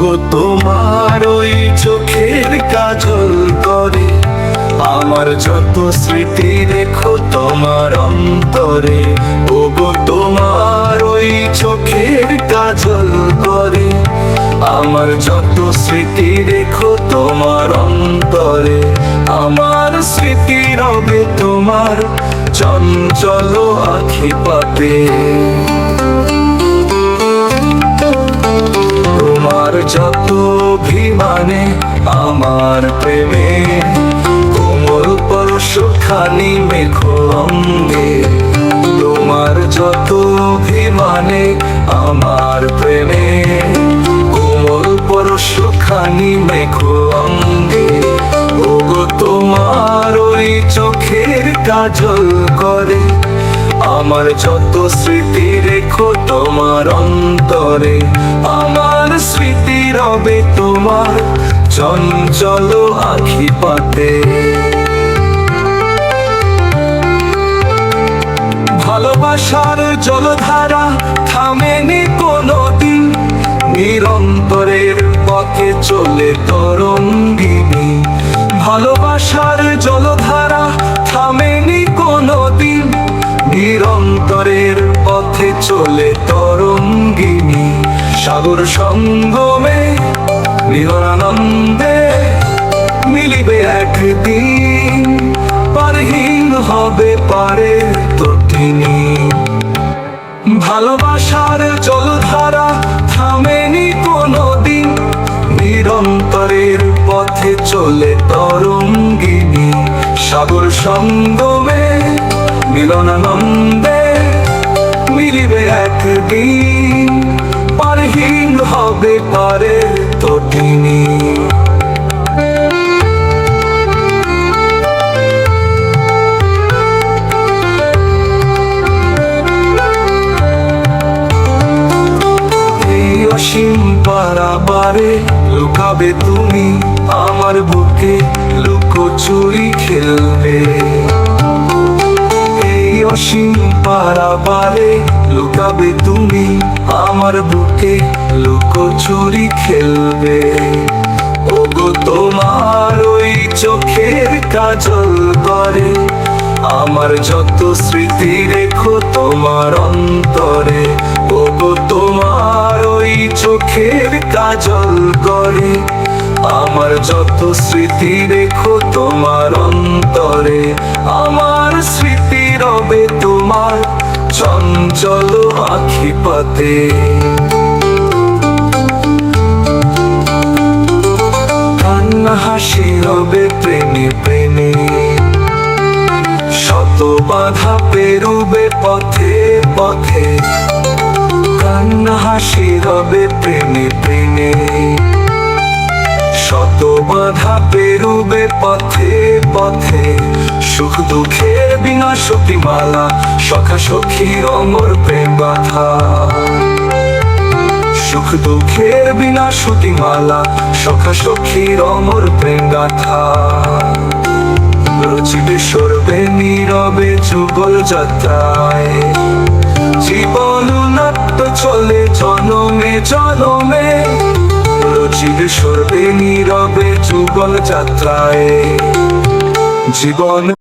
গো তোমার ওই চোখের কাজল করে আমার যত স্মৃতি রেখো তোমার অন্তরে ও গো তোমার ওই চোখের কাজল করে আমার যত স্মৃতি রেখো তোমার অন্তরে, আমার স্মৃতি রবে তোমার চঞ্চল আখি পাতে। যত অভিমানে আমার প্রেমে কোমল পরশ খানি মেঘো অঙ্গে। তোমার যত অভিমানে আমার প্রেমে কোমল পরশ খানি মেঘো অঙ্গে তোমার ওই চোখের কাজল করে। আমার যত স্মৃতি রেখো তোমার অন্তরে। তোমার চঞ্চল আখি পাতে। ভালোবাসার জলধারা থামেনি কোনো দিন নিরন্তরের পথে চলে তরঙ্গিনী। ভালোবাসার জলধারা থামেনি কোনো দিন নিরন্তরের পথে চলে তরঙ্গিনী। সাগর সঙ্গমে মিলনানন্দে মিলিবে একদিন। পারহীন হবে পারে তটিনী ভালোবাসার জলধারা থামেনি কোনো দিন নিরন্তরের পথে চলে তরঙ্গিনী। সাগর সঙ্গমে মিলনানন্দে মিলিবে একদিন। পারহীন হবে পারে অসীম পারাবারে লুকাবে তুমি আমার বুকে লুকোচুরি খেলবে। এই অসীম পারাবারে লুকাবে তুমি আমার বুকে লুকোচুরি খেলবে। ওগো, তোমার ওই চোখের কাজল করে, আমার যত স্মৃতি রেখো তোমার অন্তরে। ওগো তোমার ওই চোখের কাজল করে। আমার যত স্মৃতি রেখো তোমার অন্তরে, আমার স্মৃতি রবে তোমার চঞ্চল আখি পাতে। হাসি রবে প্রেমে প্রেমে। শত বাধা পেরুবে পথে পথে। কান্না হাসি রবে প্রেমে প্রেমে। শত বাধা পেরুবে পথে পথে। সুখ দুঃখের বিনা মালা সখা সখী অমর প্রেম গাথা সুখ দুঃখের বিনা মালা সখা সখীর অমর প্রেম গাথা। রচিবে সরবে নীরবে যুগল যাত্রায়। জীবন চলে জনমে জনমে। রচিবে সরবে নীরবে যুগল যাত্রায়। জীবন